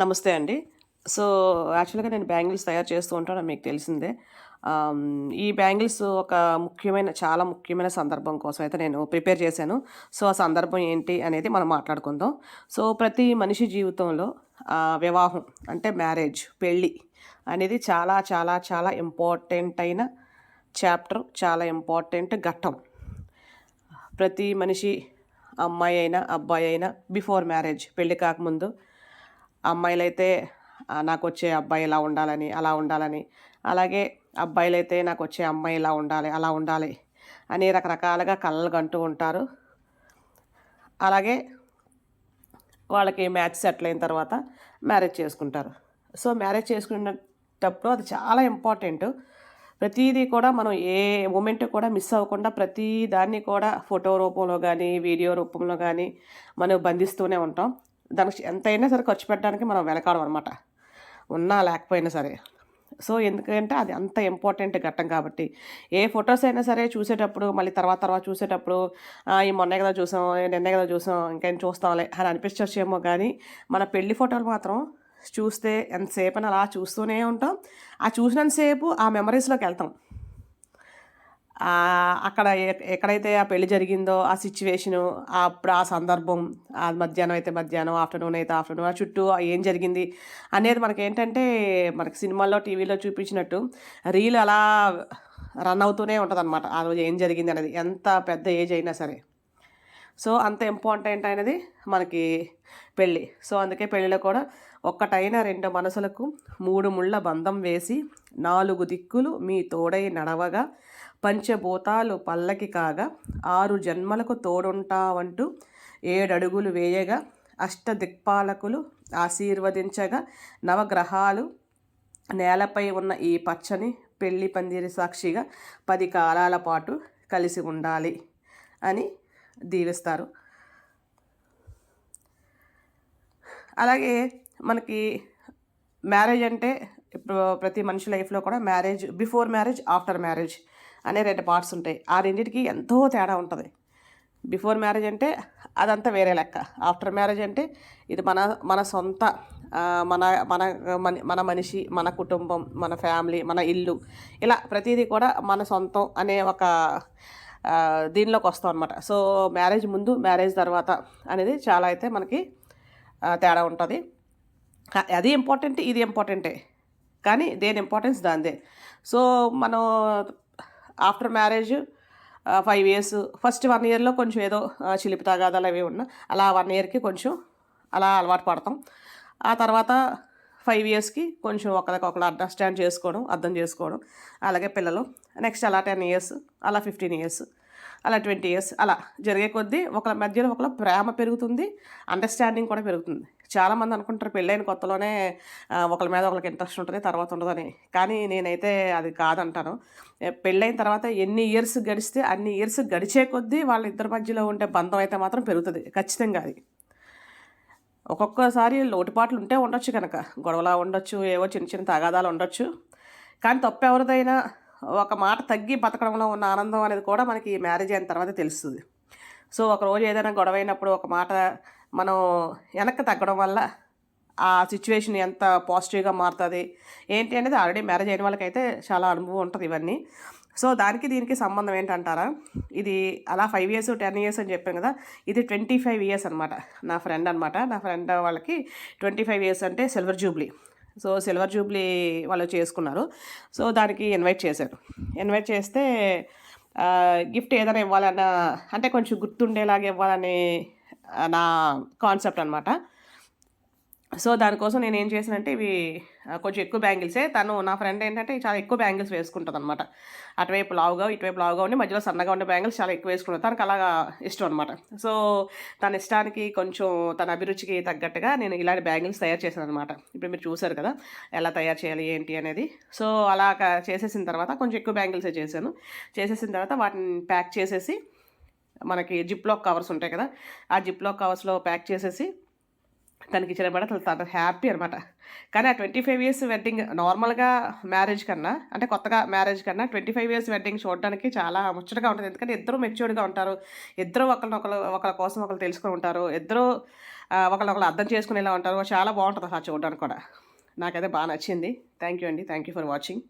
నమస్తే అండి. సో, యాక్చువల్‌గా నేను బ్యాంగిల్స్ తయారు చేస్తూ ఉంటాను. మీకు తెలిసిందే. ఈ బ్యాంగిల్స్ ఒక ముఖ్యమైన చాలా ముఖ్యమైన సందర్భం కోసం అయితే నేను ప్రిపేర్ చేశాను. సో, ఆ సందర్భం ఏంటి అనేది మనం మాట్లాడుకుందాం. సో, ప్రతి మనిషి జీవితంలో వివాహం అంటే మ్యారేజ్, పెళ్ళి అనేది చాలా చాలా చాలా ఇంపార్టెంట్ అయిన చాప్టర్. చాలా ఇంపార్టెంట్ ఘట్టం. ప్రతి మనిషి అమ్మాయి అయినా, అబ్బాయి అయినా బిఫోర్ మ్యారేజ్ పెళ్ళి కాకముందు అమ్మాయిలైతే నాకు వచ్చే అబ్బాయి ఇలా ఉండాలని, అలా ఉండాలని, అలాగే అబ్బాయిలైతే నాకు వచ్చే అమ్మాయి ఇలా ఉండాలి, అలా ఉండాలి అని రకరకాలుగా కళ్ళలు కంటూ ఉంటారు. అలాగే వాళ్ళకి మ్యాచ్ సెటిల్ అయిన తర్వాత మ్యారేజ్ చేసుకుంటారు. సో, మ్యారేజ్ చేసుకునేటప్పుడు అది చాలా ఇంపార్టెంట్. ప్రతిదీ కూడా మనం ఏ మూమెంట్ కూడా మిస్ అవ్వకుండా ప్రతి దాన్ని కూడా ఫోటో రూపంలో కానీ వీడియో రూపంలో కానీ మనం బంధిస్తూనే ఉంటాం. దానికి ఎంతైనా సరే ఖర్చు పెట్టడానికి మనం వెనకాడమనమాట. ఉన్నా లేకపోయినా సరే. సో, ఎందుకంటే అది అంత ఇంపార్టెంట్ ఘట్టం కాబట్టి. ఏ ఫొటోస్ అయినా సరే చూసేటప్పుడు మళ్ళీ తర్వాత తర్వాత చూసేటప్పుడు ఈ మొన్నే కదా చూసాం, నిన్నే కదా చూసాం, ఇంకేం చూస్తాంలే అని అనిపించచ్చేమో కానీ మన పెళ్ళి ఫోటోలు మాత్రం చూస్తే ఎంతసేపని అలా చూస్తూనే ఉంటాం. ఆ చూసినంతసేపు ఆ మెమరీస్లోకి వెళ్తాం అక్కడ ఎక్కడైతే ఆ పెళ్ళి జరిగిందో ఆ సిట్యుయేషను, అప్పుడు ఆ సందర్భం, ఆ మధ్యాహ్నం అయితే మధ్యాహ్నం, ఆఫ్టర్‌నూన్ అయితే ఆఫ్టర్‌నూన్, ఆ చుట్టూ ఏం జరిగింది అనేది మనకి ఏంటంటే మనకి సినిమాల్లో, టీవీలో చూపించినట్టు రీల్ అలా రన్ అవుతూనే ఉంటుంది అనమాట ఆ రోజు ఏం జరిగింది అనేది ఎంత పెద్ద ఏజ్ అయినా సరే. సో, అంత ఇంపార్టెంట్ అయినది మనకి పెళ్ళి సో, అందుకే పెళ్ళిలో కూడా ఒక్కటైన రెండు మనసులకు మూడు ముళ్ళ బంధం వేసి, నాలుగు దిక్కులు మీ తోడై నడవగా, పంచభూతాలు పల్లకి కాగా, ఆరు జన్మలకు తోడుంటావంటూ ఏడడుగులు వేయగా, అష్టదిక్పాలకులు ఆశీర్వదించగా, నవగ్రహాలు నేలపై ఉన్న ఈ పచ్చని పెళ్ళి పందిరి సాక్షిగా పది కాలాల పాటు కలిసి ఉండాలి అని దీవిస్తారు. అలాగే మనకి మ్యారేజ్ అంటే ఇప్పుడు ప్రతి మనిషి లైఫ్‌లో కూడా marriage before marriage, after marriage అనే రెండు పార్ట్స్ ఉంటాయి. ఆ రెండింటికి ఎంతో తేడా ఉంటుంది బిఫోర్ మ్యారేజ్ అంటే అదంతా వేరే లెక్క. ఆఫ్టర్ మ్యారేజ్ అంటే ఇది మన మన సొంత మన మన మన మనిషి, మన కుటుంబం, మన ఫ్యామిలీ, మన ఇల్లు ఇలా ప్రతిదీ కూడా మన సొంతం అనే ఒక దీనిలోకి వస్తాం అనమాట. సో, మ్యారేజ్ ముందు, మ్యారేజ్ తర్వాత అనేది చాలా అయితే మనకి తేడా ఉంటుంది అది ఇంపార్టెంట్ ఇది ఇంపార్టెంటే. కానీ దేని ఇంపార్టెన్స్ దానిదే. సో, మనం after marriage five years first one ఇయర్‌లో కొంచెం ఏదో చిలిపి తగాదాలు అవి ఉన్నా అలా వన్ ఇయర్‌కి కొంచెం అలా అలవాటు పడతాం. ఆ తర్వాత ఫైవ్ ఇయర్స్‌కి కొంచెం ఒకరికొకరు అండర్‌స్టాండ్ చేసుకోవడం, అర్థం చేసుకోవడం. అలాగే పిల్లలు. నెక్స్ట్ అలా 10 ఇయర్స్, అలా 15 ఇయర్స్, అలా 20 ఇయర్స్ అలా జరిగే కొద్దీ ఒకళ్ళ మధ్యలో ఒకళ్ళ ప్రేమ పెరుగుతుంది. అండర్‌స్టాండింగ్ కూడా పెరుగుతుంది. చాలామంది అనుకుంటారు పెళ్ళైన కొత్తలోనే ఒకరి మీద ఒకరికి ఇంట్రెస్ట్ ఉంటుంది తర్వాత ఉండదని. కానీ నేనైతే అది కాదంటాను. పెళ్ళైన తర్వాత ఎన్ని ఇయర్స్ గడిస్తే అన్ని ఇయర్స్ గడిచే కొద్దీ వాళ్ళిద్దరి మధ్యలో ఉండే బంధం అయితే మాత్రం పెరుగుతుంది ఖచ్చితంగా అది. ఒక్కొక్కసారి లోటుపాట్లు ఉంటే ఉండొచ్చు కనుక గొడవలా ఉండొచ్చు. ఏవో చిన్న చిన్న తగాదాలు ఉండొచ్చు. కానీ తప్పెవరిదైనా ఒక మాట తగ్గి బతకడంలో ఉన్న ఆనందం అనేది కూడా మనకి మ్యారేజ్ అయిన తర్వాత తెలుస్తుంది సో, ఒకరోజు ఏదైనా గొడవైనప్పుడు ఒక మాట మనం వెనక్కి తగ్గడం వల్ల ఆ సిచ్యువేషన్ ఎంత పాజిటివ్‌గా మారుతుంది ఏంటి అనేది ఆల్రెడీ మ్యారేజ్ అయిన వాళ్ళకైతే చాలా అనుభవం ఉంటుంది ఇవన్నీ. సో, దానికి దీనికి సంబంధం ఏంటంటారా? ఇది అలా ఫైవ్ ఇయర్స్, 10 ఇయర్స్ అని చెప్పాను కదా! ఇది 25 ఇయర్స్ అనమాట. నా ఫ్రెండ్ అనమాట. నా ఫ్రెండ్ వాళ్ళకి 25 ఇయర్స్ అంటే silver jubilee. So, silver jubilee వాళ్ళు చేసుకున్నారు. సో, దానికి ఇన్వైట్ చేశారు. ఇన్వైట్ చేస్తే గిఫ్ట్ ఏదైనా ఇవ్వాలన్న అంటే కొంచెం గుర్తుండేలాగా ఇవ్వాలని నా కాన్సెప్ట్ అనమాట. సో, దానికోసం నేను ఏం చేశానంటే ఇవి కొంచెం ఎక్కువ బ్యాంగిల్సే. తను నా ఫ్రెండ్ ఏంటంటే చాలా ఎక్కువ బ్యాంగిల్స్ వేసుకుంటదనమాట. అటువైపు లావుగా, ఇటువైపు లావుగా ఉండి మధ్యలో సన్నగా ఉండే బ్యాంగిల్స్ చాలా ఎక్కువ వేసుకుంటుంది తనకు అలాగా ఇష్టం అనమాట. సో, తన ఇష్టానికి కొంచెం తన అభిరుచికి తగ్గట్టుగా నేను ఇలాంటి బ్యాంగిల్స్ తయారు చేశాను అనమాట ఇప్పుడు మీరు చూసారు కదా! ఎలా తయారు చేయాలి ఏంటి అనేది. సో, అలా చేసేసిన తర్వాత కొంచెం ఎక్కువ బ్యాంగిల్సే చేశాను. చేసేసిన తర్వాత వాటిని ప్యాక్ చేసేసి మనకి జిప్‌లాక్ కవర్స్ ఉంటాయి కదా! ఆ జిప్‌లాక్ కవర్స్‌లో ప్యాక్ చేసేసి తనకి ఇచ్చిన అసలు తను హ్యాపీ అనమాట. కానీ ఆ 25 ఇయర్స్ వెడ్డింగ్ నార్మల్‌గా మ్యారేజ్ కన్నా అంటే కొత్తగా మ్యారేజ్ కన్నా 25 ఇయర్స్ వెడ్డింగ్ చూడడానికి చాలా ముచ్చటగా ఉంటుంది ఎందుకంటే ఇద్దరు మెచ్యూర్డ్‌గా ఉంటారు. ఇద్దరు ఒకరినొకరు ఒకళ్ళ కోసం ఒకళ్ళు తెలుసుకొని ఉంటారు. ఇద్దరు ఒకరినొకరు అర్థం చేసుకునేలా ఉంటారు చాలా బాగుంటుంది అసలు చూడడానికి కూడా నాకైతే బాగా నచ్చింది థ్యాంక్ యూ అండి థ్యాంక్ యూ ఫర్ వాచింగ్